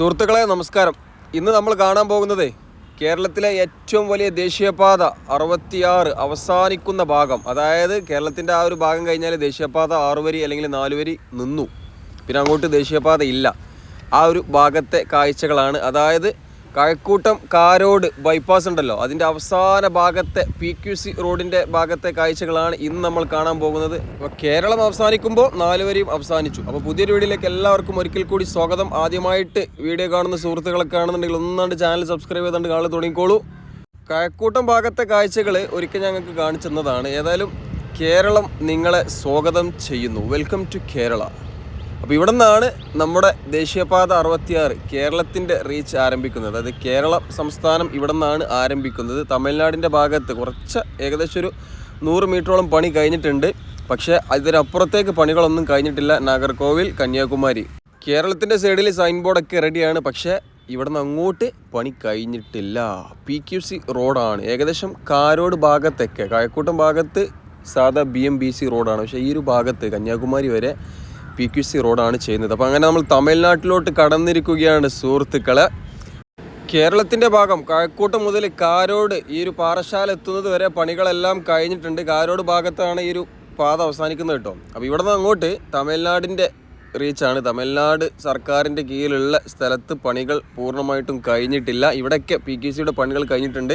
സുഹൃത്തുക്കളെ നമസ്കാരം. ഇന്ന് നമ്മൾ കാണാൻ പോകുന്നത് കേരളത്തിലെ ഏറ്റവും വലിയ ദേശീയപാത അറുപത്തിയാറ് അവസാനിക്കുന്ന ഭാഗം. അതായത് കേരളത്തിന്റെ ആ ഒരു ഭാഗം കഴിഞ്ഞാൽ ദേശീയപാത ആറ് വരി അല്ലെങ്കിൽ നാലുവരി നിന്നു. പിന്നെ അങ്ങോട്ട് ദേശീയപാത ഇല്ല. ആ ഒരു ഭാഗത്തെ കാഴ്ചകളാണ്. അതായത് കഴക്കൂട്ടം കാരോട് ബൈപ്പാസ് ഉണ്ടല്ലോ. അതിന്റെ അവസാന ഭാഗത്തെ പി ക്യു സി റോഡിന്റെ ഭാഗത്തെ കാഴ്ചകളാണ് ഇന്ന് നമ്മൾ കാണാൻ പോകുന്നത്. അപ്പോൾ കേരളം അവസാനിക്കുമ്പോൾ നാലുവരെയും അവസാനിച്ചു. അപ്പോൾ പുതിയൊരു വീഡിയോയിലേക്ക് എല്ലാവർക്കും ഒരിക്കൽ കൂടി സ്വാഗതം. ആദ്യമായിട്ട് വീഡിയോ കാണുന്ന സുഹൃത്തുക്കളൊക്കെ ആണെന്നുണ്ടെങ്കിൽ ഒന്നാണ്ട് ചാനൽ സബ്സ്ക്രൈബ് ചെയ്തുകൊണ്ട് കാണാൻ തുടങ്ങിക്കോളൂ. കഴക്കൂട്ടം ഭാഗത്തെ കാഴ്ചകൾ ഒരിക്കൽ ഞങ്ങൾക്ക് കാണിച്ചെന്നതാണ് ഏതായാലും കേരളം നിങ്ങളെ സ്വാഗതം ചെയ്യുന്നു. വെൽക്കം ടു കേരള അപ്പോൾ ഇവിടെ നിന്നാണ് നമ്മുടെ ദേശീയപാത അറുപത്തിയാറ് കേരളത്തിന്റെ റീച്ച് ആരംഭിക്കുന്നത്. അതായത് കേരള സംസ്ഥാനം ഇവിടെ നിന്നാണ് ആരംഭിക്കുന്നത്. തമിഴ്നാടിന്റെ ഭാഗത്ത് കുറച്ച് ഏകദേശം ഒരു നൂറ് മീറ്ററോളം പണി കഴിഞ്ഞിട്ടുണ്ട്. പക്ഷേ അതിനപ്പുറത്തേക്ക് പണികളൊന്നും കഴിഞ്ഞിട്ടില്ല. നാഗർകോവിൽ കന്യാകുമാരി. കേരളത്തിന്റെ സൈഡിൽ സൈൻ ബോർഡൊക്കെ റെഡിയാണ് പക്ഷേ ഇവിടെ നിന്ന് അങ്ങോട്ട് പണി കഴിഞ്ഞിട്ടില്ല. പി ക്യു സി റോഡാണ് ഏകദേശം കാരോട് ഭാഗത്തൊക്കെ കായക്കൂട്ടം ഭാഗത്ത് സാധാ ബി എം ബി സി റോഡാണ് പക്ഷേ ഈ ഒരു ഭാഗത്ത് കന്യാകുമാരി വരെ പി ക്യു സി റോഡാണ് ചെയ്യുന്നത്. അപ്പോൾ അങ്ങനെ നമ്മൾ തമിഴ്നാട്ടിലോട്ട് കടന്നിരിക്കുകയാണ് സുഹൃത്തുക്കളെ. കേരളത്തിന്റെ ഭാഗം കഴക്കൂട്ടം മുതൽ കാരോട് ഈ ഒരു പാറശാല എത്തുന്നത് വരെ പണികളെല്ലാം കഴിഞ്ഞിട്ടുണ്ട്. കാരോട് ഭാഗത്താണ് ഈ ഒരു പാത അവസാനിക്കുന്നത് കേട്ടോ. അപ്പോൾ ഇവിടെ നിന്ന് അങ്ങോട്ട് തമിഴ്നാടിന്റെ റീച്ചാണ്. തമിഴ്നാട് സർക്കാരിന്റെ കീഴിലുള്ള സ്ഥലത്ത് പണികൾ പൂർണമായിട്ടും കഴിഞ്ഞിട്ടില്ല. ഇവിടെയൊക്കെ പി കെ സിയുടെ പണികൾ കഴിഞ്ഞിട്ടുണ്ട്.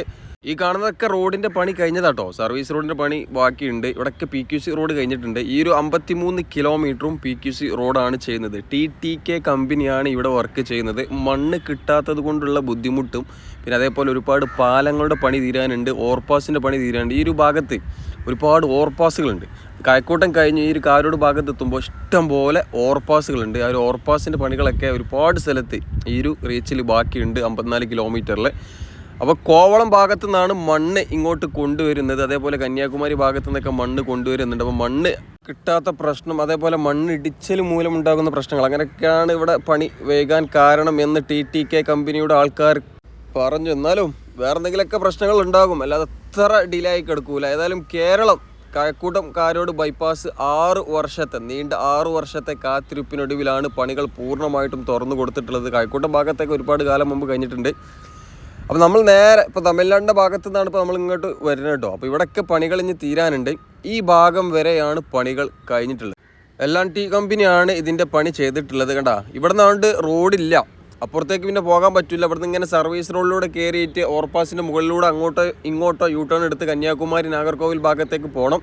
ഈ കാണുന്നതൊക്കെ റോഡിന്റെ പണി കഴിഞ്ഞതാട്ടോ സർവീസ് റോഡിന്റെ പണി ബാക്കിയുണ്ട്. ഇവിടെയൊക്കെ പി ക്യു സി റോഡ് കഴിഞ്ഞിട്ടുണ്ട്. ഈ ഒരു അമ്പത്തിമൂന്ന് കിലോമീറ്ററും പി ക്യു സി റോഡാണ് ചെയ്യുന്നത്. ടി ടി കെ കമ്പനിയാണ് ഇവിടെ വർക്ക് ചെയ്യുന്നത്. മണ്ണ് കിട്ടാത്തത് കൊണ്ടുള്ള ബുദ്ധിമുട്ടും പിന്നെ അതേപോലെ ഒരുപാട് പാലങ്ങളുടെ പണി തീരാനുണ്ട്. ഓവർപാസിന്റെ പണി തീരാനുണ്ട്. ഈ ഒരു ഭാഗത്ത് ഒരുപാട് ഓവർപാസുകളുണ്ട്. കായക്കൂട്ടം കഴിഞ്ഞ് ഈ ഒരു കാരോട് ഭാഗത്ത് എത്തുമ്പോൾ ഇഷ്ടം പോലെ ഓവർപാസുകളുണ്ട്. ആ ഒരു ഓവർപാസിന്റെ പണികളൊക്കെ ഒരുപാട് സ്ഥലത്ത് ഈ ഒരു റീച്ചിൽ ബാക്കിയുണ്ട്. അമ്പത്തിനാല് കിലോമീറ്ററിൽ അപ്പോൾ കോവളം ഭാഗത്തു നിന്നാണ് മണ്ണ് ഇങ്ങോട്ട് കൊണ്ടുവരുന്നത്. അതേപോലെ കന്യാകുമാരി ഭാഗത്തു നിന്നൊക്കെ മണ്ണ് കൊണ്ടുവരുന്നുണ്ട്. അപ്പോൾ മണ്ണ് കിട്ടാത്ത പ്രശ്നം അതേപോലെ മണ്ണ് ഇടിച്ചൽ മൂലം ഉണ്ടാകുന്ന പ്രശ്നങ്ങൾ. അങ്ങനെയൊക്കെയാണ് ഇവിടെ പണി വൈകാൻ കാരണം എന്ന് ടി ടി കെ കമ്പനിയുടെ ആൾക്കാർ പറഞ്ഞു. എന്നാലും വേറെ എന്തെങ്കിലുമൊക്കെ പ്രശ്നങ്ങൾ ഉണ്ടാകും. അല്ലാതെ അത്ര ഡിലേ ആയി കിടക്കൂല. ഏതായാലും കേരളം കഴക്കൂട്ടം കാരോട് ബൈപ്പാസ് ആറ് വർഷത്തെ നീണ്ട ആറു വർഷത്തെ കാത്തിരിപ്പിനൊടുവിലാണ് പണികൾ പൂർണമായിട്ടും തുറന്നു കൊടുത്തിട്ടുള്ളത്. കഴക്കൂട്ടം ഭാഗത്തേക്ക് ഒരുപാട് കാലം മുമ്പ് കഴിഞ്ഞിട്ടുണ്ട്. അപ്പോൾ നമ്മൾ നേരെ ഇപ്പോൾ തമിഴ്നാടിന്റെ ഭാഗത്തു നിന്നാണ് ഇപ്പോൾ നമ്മൾ ഇങ്ങോട്ട് വരുന്നത് കേട്ടോ. അപ്പോൾ ഇവിടെയൊക്കെ പണികൾ ഇനി തീരാനുണ്ട്. ഈ ഭാഗം വരെയാണ് പണികൾ കഴിഞ്ഞിട്ടുള്ളത്. എല്ലാം ടീ കമ്പനിയാണ് ഇതിന്റെ പണി ചെയ്തിട്ടുള്ളത് കണ്ടാ. ഇവിടെ നിന്നാണ്ട് റോഡില്ല. അപ്പുറത്തേക്ക് പിന്നെ പോകാൻ പറ്റില്ല ഇവിടുന്ന് ഇങ്ങനെ സർവീസ് റോഡിലൂടെ കയറിയിട്ട് ഓവർപാസിന്റെ മുകളിലൂടെ അങ്ങോട്ടോ ഇങ്ങോട്ടോ യൂ ടേൺ എടുത്ത് കന്യാകുമാരി നാഗർകോവിൽ ഭാഗത്തേക്ക് പോകണം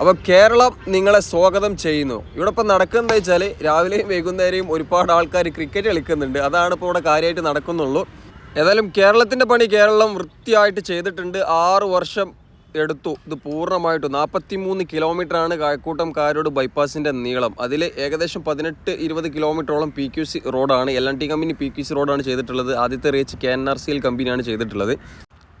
അപ്പോൾ കേരളം നിങ്ങളെ സ്വാഗതം ചെയ്യുന്നു. ഇവിടെ ഇപ്പോൾ നടക്കുന്നത് വെച്ചാൽ രാവിലെയും വൈകുന്നേരവും ഒരുപാട് ആൾക്കാർ ക്രിക്കറ്റ് കളിക്കുന്നുണ്ട്. അതാണ് ഇപ്പോൾ ഇവിടെ കാര്യമായിട്ട് നടക്കുന്നുള്ളൂ. ഏതായാലും കേരളത്തിന്റെ പണി കേരളം വൃത്തിയായിട്ട് ചെയ്തിട്ടുണ്ട്. ആറ് വർഷം എടുത്തു. ഇത് പൂർണമായിട്ടും. നാൽപ്പത്തി മൂന്ന് കിലോമീറ്ററാണ് കായക്കൂട്ടം കാരോട് ബൈപ്പാസിന്റെ നീളം. അതിൽ ഏകദേശം പതിനെട്ട് ഇരുപത് കിലോമീറ്ററോളം പി ക്യു സി റോഡാണ്. L N T company P Q C റോഡാണ് ചെയ്തിട്ടുള്ളത്. ആദ്യത്തെ reach K N R C L കമ്പനിയാണ് ചെയ്തിട്ടുള്ളത്.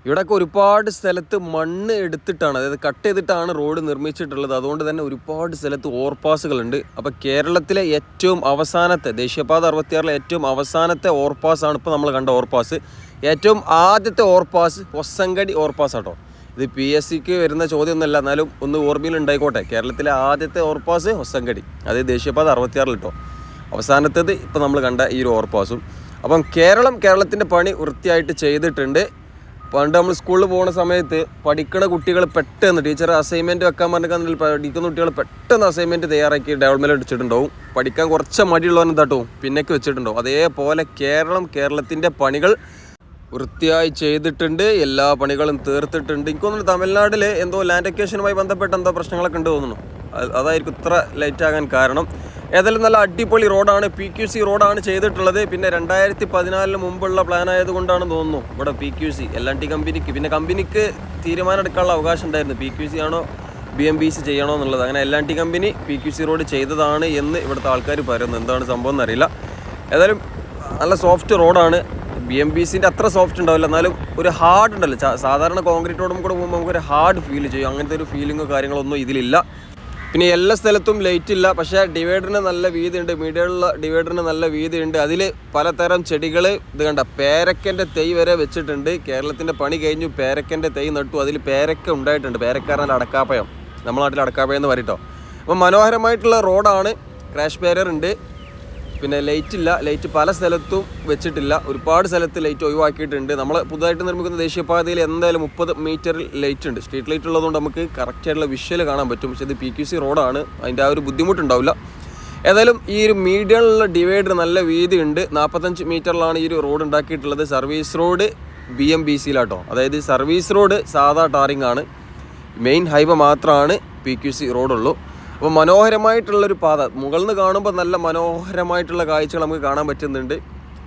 ഇവിടെയൊക്കെ ഒരുപാട് സ്ഥലത്ത് മണ്ണ് എടുത്തിട്ടാണ് അതായത് കട്ട് ചെയ്തിട്ടാണ് റോഡ് നിർമ്മിച്ചിട്ടുള്ളത്. അതുകൊണ്ട് തന്നെ ഒരുപാട് സ്ഥലത്ത് ഓവർപാസുകളുണ്ട് അപ്പോൾ കേരളത്തിലെ ഏറ്റവും അവസാനത്തെ ദേശീയപാത അറുപത്തിയാറിലെ ഏറ്റവും അവസാനത്തെ ഓവർപാസ് ആണ് ഇപ്പോൾ നമ്മൾ കണ്ട ഓവർപാസ് ഏറ്റവും ആദ്യത്തെ ഓവർപാസ് ഒസങ്കടി ഓവർപാസ് ആട്ടോ. ഇത് പി എസ് സിക്ക് വരുന്ന ചോദ്യമൊന്നുമല്ല എന്നാലും ഒന്ന് ഓർമ്മയിൽ ഉണ്ടായിക്കോട്ടെ. കേരളത്തിലെ ആദ്യത്തെ ഓവർപാസ് ഒസങ്കടി അത് ദേശീയപാത അറുപത്തിയാറിൽ കേട്ടോ അവസാനത്തേത് ഇപ്പോൾ നമ്മൾ കണ്ട ഈ ഒരു ഓവർപാസും അപ്പം കേരളം കേരളത്തിന്റെ പണി വൃത്തിയായിട്ട് ചെയ്തിട്ടുണ്ട്. പണ്ട് നമ്മൾ സ്കൂളിൽ പോകുന്ന സമയത്ത് പഠിക്കുന്ന കുട്ടികൾ പെട്ടെന്ന് ടീച്ചർ അസൈൻമെന്റ് വെക്കാൻ പറഞ്ഞിട്ട് പഠിക്കുന്ന കുട്ടികൾ പെട്ടെന്ന് അസൈൻമെന്റ് തയ്യാറാക്കി ഡെവലപ്മെന്റ് അടിച്ചിട്ടുണ്ടാവും പഠിക്കാൻ കുറച്ച് മടിയുള്ളവൻ എന്താട്ടോ പിന്നേക്ക് വെച്ചിട്ടുണ്ടാവും. അതേപോലെ കേരളം കേരളത്തിന്റെ പണികൾ വൃത്തിയായി ചെയ്തിട്ടുണ്ട്. എല്ലാ പണികളും തീർത്തിട്ടുണ്ട്. എനിക്ക് തോന്നുന്നു തമിഴ്നാട്ടിൽ എന്തോ ലാൻഡ് അക്വേഷനുമായി ബന്ധപ്പെട്ട എന്തോ പ്രശ്നങ്ങളൊക്കെ ഉണ്ട് തോന്നുന്നു. അതായിരിക്കും ഇത്ര ലേറ്റ് ആകാൻ കാരണം. ഏതായാലും നല്ല അടിപൊളി റോഡാണ്. പി ക്യു സി റോഡാണ് ചെയ്തിട്ടുള്ളത്. പിന്നെ രണ്ടായിരത്തി പതിനാലിന് മുമ്പുള്ള പ്ലാൻ ആയതുകൊണ്ടാണ് തോന്നുന്നു ഇവിടെ P Q C L N T കമ്പനിക്ക് പിന്നെ കമ്പനിക്ക് തീരുമാനം എടുക്കാനുള്ള അവകാശം ഉണ്ടായിരുന്നു. പി ക്യു സി ആണോ ബി എം ബി സി ചെയ്യണോ എന്നുള്ളത്. അങ്ങനെ L N T company P Q C road ചെയ്തതാണ് എന്ന് ഇവിടുത്തെ ആൾക്കാർ പറയുന്നു. എന്താണ് സംഭവം എന്നറിയില്ല. ഏതായാലും നല്ല സോഫ്റ്റ് റോഡാണ് ബി എം ബി സിന്റെ അത്ര സോഫ്റ്റ് ഉണ്ടാവില്ല. എന്നാലും ഒരു ഹാർഡ് ഉണ്ടല്ലോ. സാധാരണ കോൺക്രീറ്റ് റോഡും കൂടെ പോകുമ്പോൾ നമുക്കൊരു ഹാർഡ് ഫീൽ ചെയ്യും. അങ്ങനത്തെ ഒരു ഫീലിങ്ങോ കാര്യങ്ങളൊന്നും ഇതിലില്ല. പിന്നെ എല്ലാ സ്ഥലത്തും ലൈറ്റ് ഇല്ല. പക്ഷേ ഡിവൈഡറിന് നല്ല വീതിയുണ്ട്. മീഡിയുള്ള ഡിവൈഡറിന് നല്ല വീതിയുണ്ട്. അതിൽ പലതരം ചെടികൾ ഇത് കണ്ട പേരക്കന്റെ തൈ വരെ വെച്ചിട്ടുണ്ട്. കേരളത്തിന്റെ പണി കഴിഞ്ഞു. പേരക്കന്റെ തൈ നട്ടു. അതിൽ പേരക്ക ഉണ്ടായിട്ടുണ്ട്. പേരക്കാരന്റെ അടക്കാപ്പയം നമ്മുടെ നാട്ടിൽ അടക്കാപ്പയം എന്ന് പറയട്ടോ അപ്പം മനോഹരമായിട്ടുള്ള റോഡാണ് ക്രാഷ് ബാരിയർ ഉണ്ട്. പിന്നെ ലൈറ്റ് ഇല്ല. ലൈറ്റ് പല സ്ഥലത്തും വെച്ചിട്ടില്ല. ഒരുപാട് സ്ഥലത്ത് ലൈറ്റ് ഒഴിവാക്കിയിട്ടുണ്ട്. നമ്മൾ പുതുതായിട്ട് നിർമ്മിക്കുന്ന ദേശീയപാതയിൽ എന്തായാലും മുപ്പത് മീറ്ററിൽ ലൈറ്റ് ഉണ്ട്. സ്ട്രീറ്റ് ലൈറ്റ് ഉള്ളതുകൊണ്ട് നമുക്ക് കറക്റ്റായിട്ടുള്ള വിഷ്വൽ കാണാൻ പറ്റും. പക്ഷേ ഇത് പി ക്യു സി റോഡാണ് അതിന്റെ ആ ഒരു ബുദ്ധിമുട്ടുണ്ടാവില്ല. ഏതായാലും ഈ ഒരു മീഡിയമുള്ള ഡിവൈഡർ നല്ല വീതി ഉണ്ട് നാൽപ്പത്തഞ്ച് മീറ്ററിലാണ് ഈ ഒരു റോഡ് ഉണ്ടാക്കിയിട്ടുള്ളത്. Service road B M B സിയിലാട്ടോ അതായത് സർവീസ് റോഡ് സാധാ ടാറിംഗ് ആണ്. മെയിൻ ഹൈവേ മാത്രമാണ് പി ക്യു സി റോഡുള്ളൂ അപ്പോൾ മനോഹരമായിട്ടുള്ളൊരു പാത. മുകളിൽ നിന്ന് കാണുമ്പോൾ നല്ല മനോഹരമായിട്ടുള്ള കാഴ്ചകൾ നമുക്ക് കാണാൻ പറ്റുന്നുണ്ട്.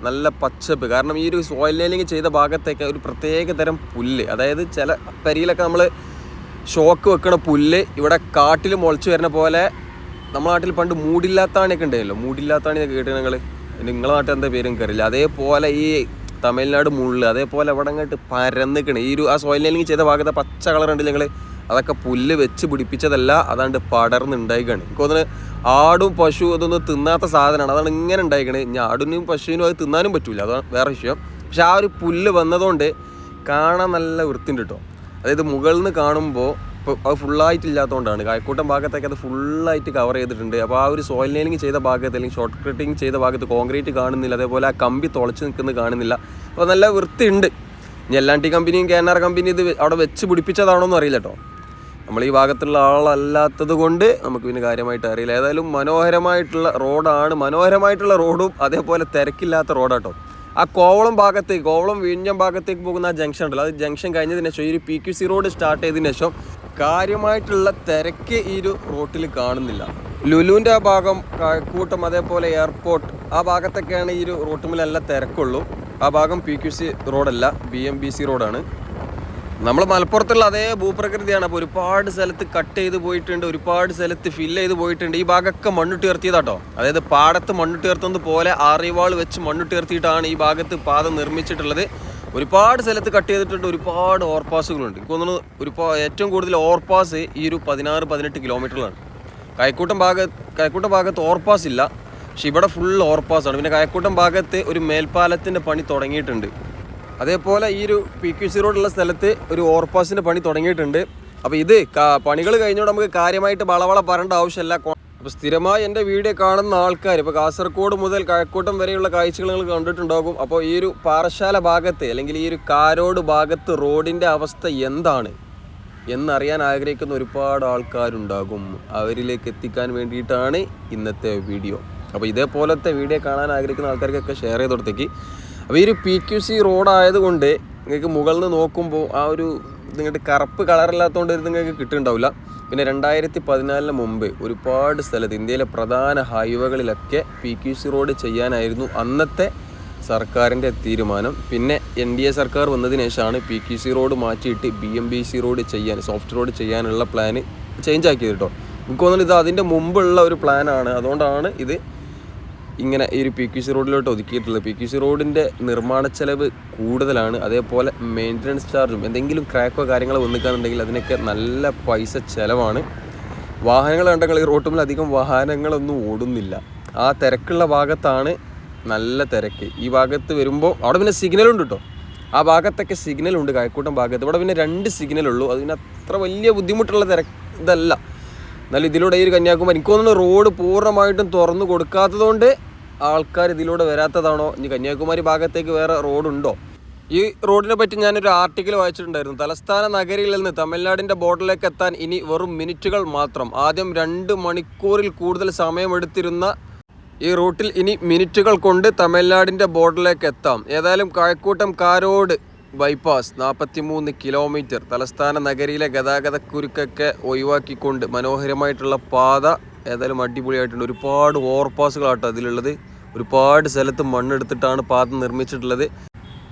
നല്ല പച്ചപ്പ്. കാരണം ഈ ഒരു സോയിൽ ലൈനിങ് ചെയ്ത ഭാഗത്തേക്ക് ഒരു പ്രത്യേക തരം പുല്ല്. അതായത് ചില പരിയിലൊക്കെ നമ്മൾ ഷോക്ക് വെക്കണ പുല്ല് ഇവിടെ കാട്ടിൽ മുളച്ച് വരുന്ന പോലെ നമ്മുടെ നാട്ടിൽ പണ്ട് മൂടില്ലാത്താണിയൊക്കെ ഉണ്ടായല്ലോ മൂടില്ലാത്താണിയൊക്കെ കേട്ടു നിങ്ങൾ നിങ്ങളുടെ നാട്ടിൽ എന്താ പേരും കയറില്ല അതേപോലെ ഈ തമിഴ്നാട് മുള്ള് അതേപോലെ അവിടെ അങ്ങോട്ട് പരന്നിക്കണേ ഈ ഒരു ആ സോയിൽ ലൈനിങ് ചെയ്ത ഭാഗത്തെ പച്ച കളർ ഉണ്ട് നിങ്ങൾ അതൊക്കെ പുല്ല് വെച്ച് പിടിപ്പിച്ചതല്ല അതാണ്ട് പടർന്നുണ്ടായിക്കാണ്. എനിക്ക് തോന്നുന്നത് ആടും പശു അതൊന്നും തിന്നാത്ത സാധനമാണ്. അതാണ് ഇങ്ങനെ ഉണ്ടായിക്കണ്. ഇനി ആടിനും പശുവിനും അത് തിന്നാനും പറ്റില്ല അതാണ് വേറെ വിഷയം. പക്ഷെ ആ ഒരു പുല്ല് വന്നതുകൊണ്ട് കാണാൻ നല്ല വൃത്തിണ്ട് കേട്ടോ. അതായത് മുകളിൽ നിന്ന് കാണുമ്പോൾ ഇപ്പോൾ അത് ഫുള്ളായിട്ട് ഇല്ലാത്തതുകൊണ്ടാണ് കായക്കൂട്ടം ഭാഗത്തേക്ക് അത് ഫുള്ളായിട്ട് കവർ ചെയ്തിട്ടുണ്ട്. അപ്പോൾ ആ ഒരു സോയിൽ നെയിലിംഗ് ചെയ്ത ഭാഗത്ത് അല്ലെങ്കിൽ ഷോർട്ട് കട്ടിങ് ചെയ്ത ഭാഗത്ത് കോൺക്രീറ്റ് കാണുന്നില്ല. അതേപോലെ ആ കമ്പി തുളച്ച് നിൽക്കുന്നത് കാണുന്നില്ല. അപ്പോൾ നല്ല വൃത്തിയുണ്ട്. ഇനി എൽ ടി കമ്പനിയും കെ എൻ ആർ കമ്പനിയും ഇത് അവിടെ വെച്ച് പിടിപ്പിച്ചതാണോന്നും അറിയില്ല കേട്ടോ. നമ്മൾ ഈ ഭാഗത്തുള്ള ആളല്ലാത്തത് കൊണ്ട് നമുക്ക് പിന്നെ കാര്യമായിട്ട് അറിയില്ല. ഏതായാലും മനോഹരമായിട്ടുള്ള റോഡാണ്. മനോഹരമായിട്ടുള്ള റോഡും അതേപോലെ തിരക്കില്ലാത്ത റോഡാട്ടോ. ആ കോവളം ഭാഗത്തേക്ക് കോവളം വിഴിഞ്ഞം ഭാഗത്തേക്ക് പോകുന്ന ആ ജംഗ്ഷൻ ഉണ്ടല്ലോ. അത് ജംഗ്ഷൻ കഴിഞ്ഞതിന് ശേഷം ഈ ഒരു P Q C road start ചെയ്തതിന് ശേഷം കാര്യമായിട്ടുള്ള തിരക്ക് ഈ ഒരു റോട്ടിൽ കാണുന്നില്ല. ലുലുവിന്റെ ആ ഭാഗം കൂട്ടം അതേപോലെ എയർപോർട്ട് ആ ഭാഗത്തൊക്കെയാണ് ഈ ഒരു റോട്ടുമിൽ തിരക്കുള്ളൂ. ആ ഭാഗം പി ക്യു സി റോഡല്ല ബി എം ബി സി റോഡാണ് നമ്മൾ മലപ്പുറത്തുള്ള അതേ ഭൂപ്രകൃതിയാണ്. അപ്പോൾ ഒരുപാട് സ്ഥലത്ത് കട്ട് ചെയ്ത് പോയിട്ടുണ്ട് ഒരുപാട് സ്ഥലത്ത് ഫില്ല് ചെയ്ത് പോയിട്ടുണ്ട്. ഈ ഭാഗമൊക്കെ മണ്ണിട്ട് ഉയർത്തിയതാട്ടോ. അതായത് പാടത്ത് മണ്ണിട്ട് ഉയർത്തുന്നത് പോലെ ആറിവാൾ വെച്ച് മണ്ണിട്ട് ഉയർത്തിയിട്ടാണ് ഈ ഭാഗത്ത് പാത നിർമ്മിച്ചിട്ടുള്ളത്. ഒരുപാട് സ്ഥലത്ത് കട്ട് ചെയ്തിട്ടുണ്ട് ഒരുപാട് ഓവർപാസുകളുണ്ട് എനിക്ക് തോന്നുന്നു ഒരുപാ ഏറ്റവും കൂടുതൽ ഓവർപാസ് ഈ ഒരു പതിനാറ് പതിനെട്ട് കിലോമീറ്ററിലാണ് കൈക്കൂട്ടം ഭാഗത്ത് കൈക്കൂട്ടം ഭാഗത്ത് ഓവർപാസ് ഇല്ല. പക്ഷെ ഇവിടെ ഫുൾ ഓവർപാസ് ആണ്. പിന്നെ കൈക്കൂട്ടം ഭാഗത്ത് ഒരു മേൽപ്പാലത്തിന്റെ പണി തുടങ്ങിയിട്ടുണ്ട്. അതേപോലെ ഈ ഒരു പി ക്യു സി റോഡുള്ള സ്ഥലത്ത് ഒരു ഓവർപാസിന്റെ പണി തുടങ്ങിയിട്ടുണ്ട്. അപ്പോൾ ഇത് പണികൾ കഴിഞ്ഞോണ്ട് നമുക്ക് കാര്യമായിട്ട് വളവള പറയേണ്ട ആവശ്യമില്ല. അപ്പോൾ സ്ഥിരമായി എന്റെ വീഡിയോ കാണുന്ന ആൾക്കാർ ഇപ്പോൾ കാസർഗോഡ് മുതൽ കഴക്കൂട്ടം വരെയുള്ള കാഴ്ചകൾ നിങ്ങൾ കണ്ടിട്ടുണ്ടാകും. അപ്പോൾ ഈ ഒരു പാറശാല ഭാഗത്ത് അല്ലെങ്കിൽ ഈ ഒരു കാരോട് ഭാഗത്ത് റോഡിന്റെ അവസ്ഥ എന്താണ് എന്നറിയാൻ ആഗ്രഹിക്കുന്ന ഒരുപാട് ആൾക്കാരുണ്ടാകും. അവരിലേക്ക് എത്തിക്കാൻ വേണ്ടിയിട്ടാണ് ഇന്നത്തെ വീഡിയോ. അപ്പോൾ ഇതേപോലത്തെ വീഡിയോ കാണാൻ ആഗ്രഹിക്കുന്ന ആൾക്കാർക്കൊക്കെ ഷെയർ ചെയ്ത് കൊടുത്തേക്ക്. അപ്പോൾ ഈ ഒരു പി ക്യു സി റോഡായതുകൊണ്ട് നിങ്ങൾക്ക് മുകളിൽ നിന്ന് നോക്കുമ്പോൾ ആ ഒരു നിങ്ങളുടെ കറുപ്പ് കളറില്ലാത്തതുകൊണ്ട് ഇത് നിങ്ങൾക്ക് കിട്ടുന്നുണ്ടാവില്ല. പിന്നെ രണ്ടായിരത്തി പതിനാലിന് മുമ്പ് ഒരുപാട് സ്ഥലത്ത് ഇന്ത്യയിലെ പ്രധാന ഹൈവേകളിലൊക്കെ പി ക്യു സി റോഡ് ചെയ്യാനായിരുന്നു അന്നത്തെ സർക്കാരിന്റെ തീരുമാനം. പിന്നെ എൻ ഡി എ സർക്കാർ വന്നതിന് ശേഷമാണ് പി ക്യു സി റോഡ് മാറ്റിയിട്ട് B M B C road ചെയ്യാൻ സോഫ്റ്റ് റോഡ് ചെയ്യാനുള്ള പ്ലാന് ചേഞ്ച് ആക്കിയത് കേട്ടോ. എനിക്ക് തോന്നുന്നു ഇത് അതിന്റെ മുമ്പുള്ള ഒരു പ്ലാനാണ് അതുകൊണ്ടാണ് ഇത് ഇങ്ങനെ ഈ ഒരു പി ക്യു സി റോഡിലോട്ട് ഒതുക്കിയിട്ടുള്ളത്. പി ക്യു സി റോഡിന്റെ നിർമ്മാണ ചെലവ് കൂടുതലാണ്. അതേപോലെ മെയിന്റനൻസ് ചാർജും എന്തെങ്കിലും ക്രാക്കോ കാര്യങ്ങളോ വന്നിക്കാന്നുണ്ടെങ്കിൽ അതിനൊക്കെ നല്ല പൈസ ചിലവാണ്. വാഹനങ്ങൾ കണ്ടെങ്കിൽ ഈ റോട്ടുമിൽ അധികം വാഹനങ്ങളൊന്നും ഓടുന്നില്ല. ആ തിരക്കുള്ള ഭാഗത്താണ് നല്ല തിരക്ക്. ഈ ഭാഗത്ത് വരുമ്പോൾ അവിടെ പിന്നെ സിഗ്നലുണ്ട് കേട്ടോ ആ ഭാഗത്തൊക്കെ സിഗ്നലുണ്ട് കായക്കൂട്ടം ഭാഗത്ത്. ഇവിടെ പിന്നെ രണ്ട് സിഗ്നലുള്ളൂ അതിന് അത്ര വലിയ ബുദ്ധിമുട്ടുള്ള തിരക്ക് ഇതല്ല. എന്നാലും ഇതിലൂടെ ഈ ഒരു കന്യാകുമാരി എനിക്ക് തോന്നുന്നു റോഡ് പൂർണമായിട്ടും തുറന്നു കൊടുക്കാത്തതുകൊണ്ട് ആൾക്കാർ ഇതിലൂടെ വരാത്തതാണോ? ഇനി കന്യാകുമാരി ഭാഗത്തേക്ക് വേറെ റോഡുണ്ടോ? ഈ റോഡിനെ പറ്റി ഞാനൊരു ആർട്ടിക്കിൾ വായിച്ചിട്ടുണ്ടായിരുന്നു. തലസ്ഥാന നഗരിയിൽ നിന്ന് തമിഴ്നാടിന്റെ ബോർഡറിലേക്ക് എത്താൻ ഇനി വെറും മിനിറ്റുകൾ മാത്രം. ആദ്യം രണ്ട് മണിക്കൂറിൽ കൂടുതൽ സമയമെടുത്തിരുന്ന ഈ റൂട്ടിൽ ഇനി മിനിറ്റുകൾ കൊണ്ട് തമിഴ്നാടിന്റെ ബോർഡറിലേക്ക് എത്താം. ഏതായാലും കഴക്കൂട്ടം കാരോട് ബൈപ്പാസ് നാൽപ്പത്തിമൂന്ന് കിലോമീറ്റർ തലസ്ഥാന നഗരിയിലെ ഗതാഗതക്കുരുക്കൊക്കെ ഒഴിവാക്കിക്കൊണ്ട് മനോഹരമായിട്ടുള്ള പാത ഏതായാലും അടിപൊളിയായിട്ടുണ്ട്. ഒരുപാട് ഓവർപാസുകളാട്ടോ അതിലുള്ളത് ഒരുപാട് സ്ഥലത്ത് മണ്ണെടുത്തിട്ടാണ് പാത നിർമ്മിച്ചിട്ടുള്ളത്.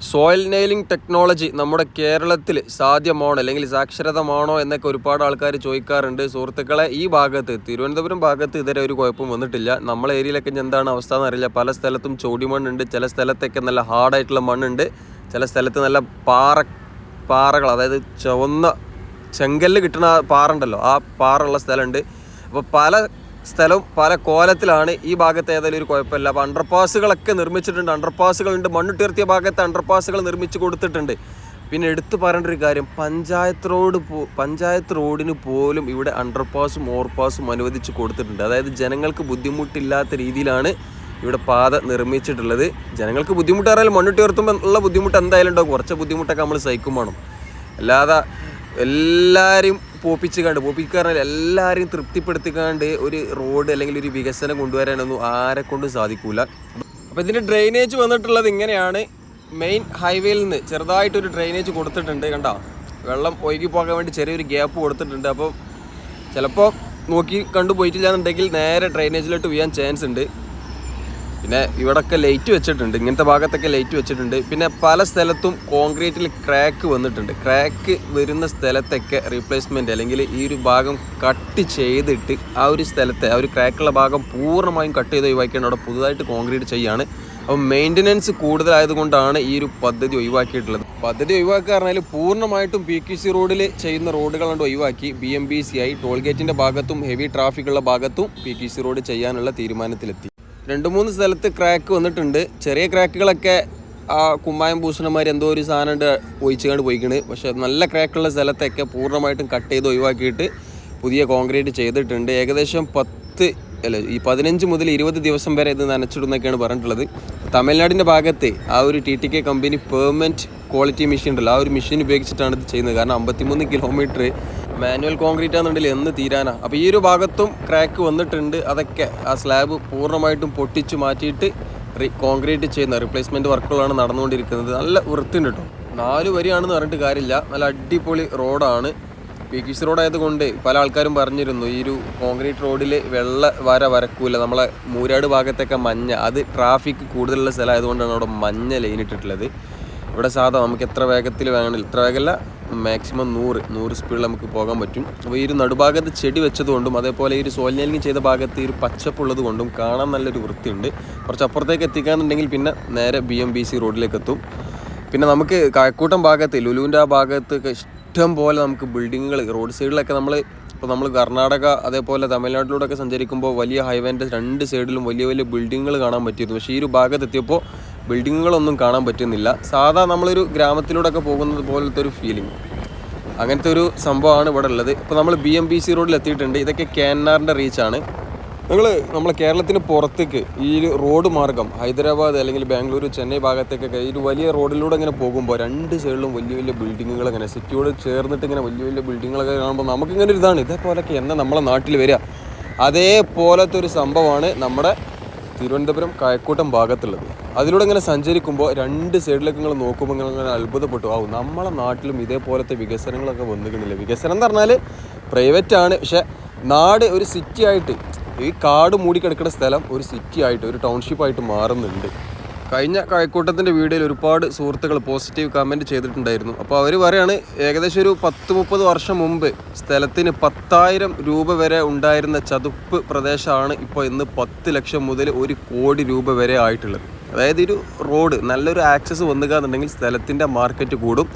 സോയിൽ നെയിലിംഗ് ടെക്നോളജി നമ്മുടെ കേരളത്തിൽ സാധ്യമാണോ അല്ലെങ്കിൽ സാക്ഷരതമാണോ എന്നൊക്കെ ഒരുപാട് ആൾക്കാർ ചോദിക്കാറുണ്ട്. സുഹൃത്തുക്കളെ ഈ ഭാഗത്ത് തിരുവനന്തപുരം ഭാഗത്ത് ഇതുവരെ ഒരു കുഴപ്പം വന്നിട്ടില്ല. നമ്മളെ ഏരിയയിലൊക്കെ എന്താണ് അവസ്ഥ എന്നറിയില്ല. പല സ്ഥലത്തും ചോടിമണ്ണുണ്ട് ചില സ്ഥലത്തൊക്കെ നല്ല ഹാർഡായിട്ടുള്ള മണ്ണുണ്ട്. ചില സ്ഥലത്ത് നല്ല പാറ പാറകൾ അതായത് ചുവന്ന ചെങ്കല്ല് കിട്ടുന്ന പാറ ഉണ്ടല്ലോ ആ പാറ ഉള്ള സ്ഥലമുണ്ട്. അപ്പോൾ പല സ്ഥലവും പല കോലത്തിലാണ് ഈ ഭാഗത്ത് ഏതായാലും ഒരു കുഴപ്പമില്ല. അപ്പോൾ അണ്ടർപാസുകളൊക്കെ നിർമ്മിച്ചിട്ടുണ്ട്. അണ്ടർപാസുകളുണ്ട് മണ്ണുട്ടിർത്തിയ ഭാഗത്ത് അണ്ടർപാസുകൾ നിർമ്മിച്ച് കൊടുത്തിട്ടുണ്ട്. പിന്നെ എടുത്തു പറയേണ്ട ഒരു കാര്യം പഞ്ചായത്ത് റോഡ് പോ പഞ്ചായത്ത് റോഡിന് പോലും ഇവിടെ അണ്ടർപാസും ഓവർപാസും അനുവദിച്ച് കൊടുത്തിട്ടുണ്ട്. അതായത് ജനങ്ങൾക്ക് ബുദ്ധിമുട്ടില്ലാത്ത രീതിയിലാണ് ഇവിടെ പാത നിർമ്മിച്ചിട്ടുള്ളത്. ജനങ്ങൾക്ക് ബുദ്ധിമുട്ട് അറിയാലും മണ്ണിട്ട് ഉയർത്തുമ്പോൾ ഉള്ള ബുദ്ധിമുട്ട് എന്തായാലും ഉണ്ടാവും. കുറച്ച് ബുദ്ധിമുട്ടൊക്കെ നമ്മൾ സഹിക്കും വേണം. അല്ലാതെ എല്ലാവരും പോപ്പിച്ച് കണ്ട് പോപ്പിക്കാറില്ല എല്ലാവരെയും തൃപ്തിപ്പെടുത്തിക്കാണ്ട് ഒരു റോഡ് അല്ലെങ്കിൽ ഒരു വികസനം കൊണ്ടുവരാനൊന്നും ആരെ കൊണ്ടും സാധിക്കൂല. അപ്പോൾ ഇതിന്റെ ഡ്രെയിനേജ് വന്നിട്ടുള്ളത് ഇങ്ങനെയാണ്. മെയിൻ ഹൈവേയിൽ നിന്ന് ചെറുതായിട്ടൊരു ഡ്രെയിനേജ് കൊടുത്തിട്ടുണ്ട് കണ്ടോ? വെള്ളം ഒഴുകി പോകാൻ വേണ്ടി ചെറിയൊരു ഗ്യാപ്പ് കൊടുത്തിട്ടുണ്ട്. അപ്പോൾ ചിലപ്പോൾ നോക്കി കണ്ടു പോയിട്ടില്ല എന്നുണ്ടെങ്കിൽ നേരെ ഡ്രെയിനേജിലോട്ട് വീഴാൻ ചാൻസ് ഉണ്ട്. പിന്നെ ഇവിടൊക്കെ ലൈറ്റ് വെച്ചിട്ടുണ്ട് ഇങ്ങനത്തെ ഭാഗത്തൊക്കെ ലൈറ്റ് വെച്ചിട്ടുണ്ട്. പിന്നെ പല സ്ഥലത്തും കോൺക്രീറ്റിൽ ക്രാക്ക് വന്നിട്ടുണ്ട്. ക്രാക്ക് വരുന്ന സ്ഥലത്തൊക്കെ റീപ്ലേസ്മെന്റ് അല്ലെങ്കിൽ ഈ ഒരു ഭാഗം കട്ട് ചെയ്തിട്ട് ആ ഒരു സ്ഥലത്തെ ആ ഒരു ക്രാക്കുള്ള ഭാഗം പൂർണമായും കട്ട് ചെയ്ത് ഒഴിവാക്കിയാണ് അവിടെ പുതുതായിട്ട് കോൺക്രീറ്റ് ചെയ്യാണ്. അപ്പോൾ മെയിന്റനൻസ് കൂടുതലായതുകൊണ്ടാണ് ഈ ഒരു പദ്ധതി ഒഴിവാക്കിയിട്ടുള്ളത്. പദ്ധതി ഒഴിവാക്കുക പറഞ്ഞാൽ പൂർണമായിട്ടും പി കെ സി റോഡിൽ ചെയ്യുന്ന റോഡുകളുണ്ട് ഒഴിവാക്കി. ബി എം ബി സി ആയി ടോൾ ഗേറ്റിന്റെ ഭാഗത്തും ഹെവി ട്രാഫിക്കുള്ള ഭാഗത്തും പി കെ സി റോഡ് ചെയ്യാനുള്ള തീരുമാനത്തിലെത്തി. രണ്ട് മൂന്ന് സ്ഥലത്ത് ക്രാക്ക് വന്നിട്ടുണ്ട്. ചെറിയ ക്രാക്കുകളൊക്കെ ആ കുമ്മായം ഭൂഷണന്മാർ എന്തോ ഒരു സാധനം ഉണ്ട് ഒഴിച്ചുകൊണ്ട് പോയിക്കണ്. പക്ഷെ നല്ല ക്രാക്കുള്ള സ്ഥലത്തൊക്കെ പൂർണമായിട്ടും കട്ട് ചെയ്ത് ഒഴിവാക്കിയിട്ട് പുതിയ കോൺക്രീറ്റ് ചെയ്തിട്ടുണ്ട്. ഏകദേശം പത്ത് അല്ല ഈ പതിനഞ്ച് മുതൽ ഇരുപത് ദിവസം വരെ ഇത് നനച്ചിടുന്നൊക്കെയാണ് പറഞ്ഞിട്ടുള്ളത്. തമിഴ്നാടിന്റെ ഭാഗത്ത് ആ ഒരു ടി ടി കെ കമ്പനി പെർമനന്റ് ക്വാളിറ്റി മെഷീൻ ഉണ്ടല്ലോ ആ ഒരു മെഷീൻ ഉപയോഗിച്ചിട്ടാണ് ഇത് ചെയ്യുന്നത്. കാരണം അമ്പത്തിമൂന്ന് കിലോമീറ്റർ മാനുവൽ കോൺക്രീറ്റ് ആണെന്നുണ്ടെങ്കിൽ എന്ന് തീരാനാ? അപ്പോൾ ഈ ഒരു ഭാഗത്തും ക്രാക്ക് വന്നിട്ടുണ്ട്. അതൊക്കെ ആ സ്ലാബ് പൂർണമായിട്ടും പൊട്ടിച്ച് മാറ്റിയിട്ട് റീ കോൺക്രീറ്റ് ചെയ്യുന്ന റിപ്ലേസ്മെന്റ് വർക്കുകളാണ് നടന്നുകൊണ്ടിരിക്കുന്നത്. നല്ല വൃത്തിയുണ്ട് കേട്ടോ. നാല് വരിയാണെന്ന് പറഞ്ഞിട്ട് കാര്യമില്ല. നല്ല അടിപൊളി റോഡാണ് പി കിസ് റോഡായതുകൊണ്ട് പല ആൾക്കാരും പറഞ്ഞിരുന്നു ഈ ഒരു കോൺക്രീറ്റ് റോഡിൽ വെള്ള വര വരക്കൂല. നമ്മളെ മൂരാട് ഭാഗത്തൊക്കെ മഞ്ഞ. അത് ട്രാഫിക് കൂടുതലുള്ള സ്ഥലമായതുകൊണ്ടാണ് അവിടെ മഞ്ഞ ലൈൻ ഇട്ടിട്ടുള്ളത്. ഇവിടെ സാധാ നമുക്ക് എത്ര വേഗത്തിൽ വേണമെങ്കിൽ ഇത്ര വേഗമല്ല മാക്സിമം നൂറ് നൂറ് സ്പീഡിൽ നമുക്ക് പോകാൻ പറ്റും. അപ്പോൾ ഈ ഒരു നടുഭാഗത്ത് ചെടി വെച്ചതുകൊണ്ടും അതേപോലെ ഈ ഒരു സോലിനിങ് ചെയ്ത ഭാഗത്ത് ഈ ഒരു പച്ചപ്പുള്ളത് കൊണ്ടും കാണാൻ നല്ലൊരു വൃത്തിയുണ്ട്. കുറച്ച് അപ്പുറത്തേക്ക് എത്തിക്കാന്നുണ്ടെങ്കിൽ പിന്നെ നേരെ ബി എം ബി സി റോഡിലേക്ക് എത്തും. പിന്നെ നമുക്ക് കായക്കൂട്ടം ഭാഗത്ത് ലുലുവിന്റെ ആ ഭാഗത്തൊക്കെ ഇഷ്ടം പോലെ നമുക്ക് ബിൽഡിങ്ങുകൾ റോഡ് സൈഡിലൊക്കെ നമ്മൾ ഇപ്പോൾ നമ്മൾ കർണാടക അതേപോലെ തമിഴ്നാട്ടിലൂടെയൊക്കെ സഞ്ചരിക്കുമ്പോൾ വലിയ ഹൈവേന്റെ രണ്ട് സൈഡിലും വലിയ വലിയ ബിൽഡിങ്ങുകൾ കാണാൻ പറ്റിയിരുന്നു. പക്ഷേ ഈ ഒരു ഭാഗത്തെത്തിയപ്പോൾ ബിൽഡിങ്ങുകളൊന്നും കാണാൻ പറ്റുന്നില്ല. സാധാ നമ്മളൊരു ഗ്രാമത്തിലൂടെയൊക്കെ പോകുന്നത് പോലത്തെ ഒരു ഫീലിംഗ് അങ്ങനത്തെ ഒരു സംഭവമാണ് ഇവിടെ ഉള്ളത്. ഇപ്പോൾ നമ്മൾ ബി എം ബി സി റോഡിൽ എത്തിയിട്ടുണ്ട് ഇതൊക്കെ കേന്നാറിന്റെ റീച്ചാണ് നിങ്ങൾ നമ്മളെ കേരളത്തിന് പുറത്തേക്ക് ഈ റോഡ് മാർഗം ഹൈദരാബാദ് അല്ലെങ്കിൽ ബാംഗ്ലൂർ ചെന്നൈ ഭാഗത്തേക്കൊക്കെ ഈ ഒരു വലിയ റോഡിലൂടെ ഇങ്ങനെ പോകുമ്പോൾ രണ്ട് സൈഡിലും വലിയ വലിയ ബിൽഡിങ്ങുകൾ ഇങ്ങനെ സിറ്റിയോട് ചേർന്നിട്ട് ഇങ്ങനെ വലിയ വലിയ ബിൽഡിങ്ങുകളൊക്കെ കാണുമ്പോൾ നമുക്കിങ്ങനെ ഒരു ഇതാണ്. ഇതേപോലൊക്കെ എന്നാ നമ്മളെ നാട്ടിൽ വരിക? അതേപോലത്തെ ഒരു സംഭവമാണ് നമ്മുടെ തിരുവനന്തപുരം കായക്കൂട്ടം ഭാഗത്തുള്ളത്. അതിലൂടെ ഇങ്ങനെ സഞ്ചരിക്കുമ്പോൾ രണ്ട് സൈഡിലേക്ക് നിങ്ങൾ നോക്കുമ്പോൾ നിങ്ങൾ ഇങ്ങനെ അത്ഭുതപ്പെട്ടു. ആവും നമ്മളെ നാട്ടിലും ഇതേപോലത്തെ വികസനങ്ങളൊക്കെ വന്നിക്കുന്നില്ല വികസനം എന്ന് പറഞ്ഞാൽ പ്രൈവറ്റ് ആണ്. പക്ഷേ നാട് ഒരു സിറ്റി ആയിട്ട് ഈ കാട് മൂടിക്കിടക്കുന്ന സ്ഥലം ഒരു സിറ്റി ആയിട്ട് ഒരു ടൗൺഷിപ്പ് ആയിട്ട് മാറുന്നുണ്ട്. കഴിഞ്ഞ കഴക്കൂട്ടത്തിന്റെ വീഡിയോയിൽ ഒരുപാട് സുഹൃത്തുക്കൾ പോസിറ്റീവ് കമന്റ് ചെയ്തിട്ടുണ്ടായിരുന്നു. അപ്പോൾ അവർ പറയാണ് ഏകദേശം ഒരു പത്ത് മുപ്പത് വർഷം മുമ്പ് സ്ഥലത്തിന് പത്തായിരം രൂപ വരെ ഉണ്ടായിരുന്ന ചതുപ്പ് പ്രദേശമാണ് ഇപ്പോൾ ഇന്ന് പത്ത് ലക്ഷം മുതൽ ഒരു കോടി രൂപ വരെ ആയിട്ടുള്ളത്. അതായത് ഒരു റോഡ് നല്ലൊരു ആക്സസ് വന്നുക എന്നുണ്ടെങ്കിൽ സ്ഥലത്തിന്റെ മാർക്കറ്റ് കൂടും.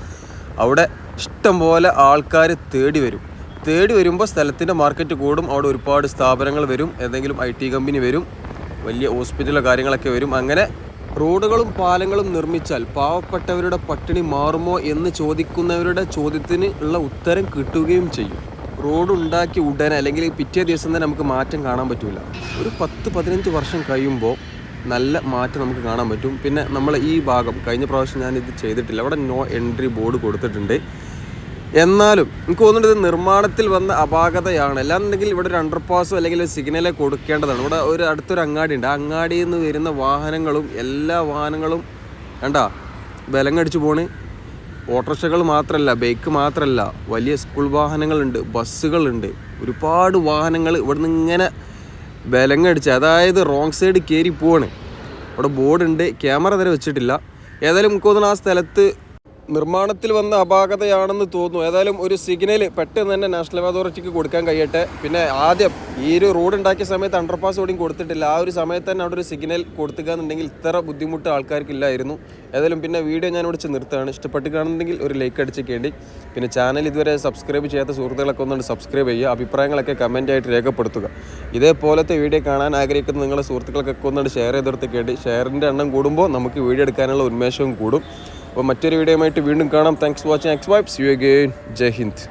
അവിടെ ഇഷ്ടം പോലെ ആൾക്കാർ തേടി വരും. തേടി വരുമ്പോൾ സ്ഥലത്തിന്റെ മാർക്കറ്റ് കൂടും. അവിടെ ഒരുപാട് സ്ഥാപനങ്ങൾ വരും. എന്തെങ്കിലും ഐ ടി കമ്പനി വരും. വലിയ ഹോസ്പിറ്റലോ കാര്യങ്ങളൊക്കെ വരും. അങ്ങനെ റോഡുകളും പാലങ്ങളും നിർമ്മിച്ചാൽ പാവപ്പെട്ടവരുടെ പട്ടിണി മാറുമോ എന്ന് ചോദിക്കുന്നവരുടെ ചോദ്യത്തിന് ഉള്ള ഉത്തരം കിട്ടുകയും ചെയ്യും. റോഡ് ഉണ്ടാക്കി ഉടനെ അല്ലെങ്കിൽ പിറ്റേ ദിവസം തന്നെ നമുക്ക് മാറ്റം കാണാൻ പറ്റില്ല ഒരു പത്ത് പതിനഞ്ച് വർഷം കഴിയുമ്പോൾ നല്ല മാറ്റം നമുക്ക് കാണാൻ പറ്റും. പിന്നെ നമ്മൾ ഈ ഭാഗം കഴിഞ്ഞ പ്രാവശ്യം ഞാനിത് ചെയ്തിട്ടില്ല. അവിടെ നോ എൻട്രി ബോർഡ് കൊടുത്തിട്ടുണ്ട്. എന്നാലും എനിക്ക് തോന്നുന്നത് ഇത് നിർമ്മാണത്തിൽ വന്ന അപാകതയാണ്. അല്ലാന്നുണ്ടെങ്കിൽ ഇവിടെ ഒരു അണ്ടർപാസോ അല്ലെങ്കിൽ ഒരു സിഗ്നലെ കൊടുക്കേണ്ടതാണ്. ഇവിടെ ഒരു അടുത്തൊരു അങ്ങാടി ഉണ്ട് അങ്ങാടിയിൽ നിന്ന് വരുന്ന വാഹനങ്ങളും എല്ലാ വാഹനങ്ങളും കണ്ടാ ബലങ്ങടിച്ചു പോണ്. ഓട്ടോറിക്ഷകൾ മാത്രമല്ല ബൈക്ക് മാത്രമല്ല വലിയ സ്കൂൾ വാഹനങ്ങളുണ്ട് ബസ്സുകളുണ്ട്. ഒരുപാട് വാഹനങ്ങൾ ഇവിടെ നിന്ന് ഇങ്ങനെ ബലങ്ങടിച്ച് അതായത് റോങ് സൈഡ് കയറി പോവാണ് അവിടെ ബോർഡുണ്ട് ക്യാമറ വരെ വെച്ചിട്ടില്ല. ഏതായാലും എനിക്ക് തോന്നുന്നു ആ സ്ഥലത്ത് നിർമ്മാണത്തിൽ വന്ന അപാകതയാണെന്ന് തോന്നുന്നു. ഏതായാലും ഒരു സിഗ്നൽ പെട്ടെന്ന് തന്നെ നാഷണൽ അതോറിറ്റിക്ക് കൊടുക്കാൻ കഴിയട്ടെ. പിന്നെ ആദ്യം ഈ ഒരു റോഡ് ഉണ്ടാക്കിയ സമയത്ത് അണ്ടർപാസ് ഓടിയും കൊടുത്തിട്ടില്ല. ആ ഒരു സമയത്ത് തന്നെ അവിടെ ഒരു സിഗ്നൽ കൊടുത്തുക എന്നുണ്ടെങ്കിൽ ഇത്ര ബുദ്ധിമുട്ട് ആൾക്കാർക്കില്ലായിരുന്നു. ഏതായാലും പിന്നെ വീഡിയോ ഞാൻ ഇവിടെ നിർത്തുകയാണ്. ഇഷ്ടപ്പെട്ട് കാണുന്നുണ്ടെങ്കിൽ ഒരു ലൈക്ക് അടിച്ചേക്കേണ്ടി. പിന്നെ ചാനൽ ഇതുവരെ സബ്സ്ക്രൈബ് ചെയ്യാത്ത സുഹൃത്തുക്കളൊക്കെ ഒന്നുകൊണ്ട് സബ്സ്ക്രൈബ് ചെയ്യുക. അഭിപ്രായങ്ങളൊക്കെ കമന്റ് ആയിട്ട് രേഖപ്പെടുത്തുക. ഇതേപോലത്തെ വീഡിയോ കാണാൻ ആഗ്രഹിക്കുന്ന നിങ്ങളുടെ സുഹൃത്തുക്കൾക്കൊക്കെ ഒന്നുകൊണ്ട് ഷെയർ ചെയ്തെടുത്തേക്കേണ്ടി. ഷെയറിന്റെ എണ്ണം കൂടുമ്പോൾ നമുക്ക് വീഡിയോ എടുക്കാനുള്ള ഉന്മേഷവും കൂടും. അപ്പോൾ മറ്റൊരു വീഡിയോയുമായിട്ട് വീണ്ടും കാണാം. Thanks for watching X vibes you again Jai Hind.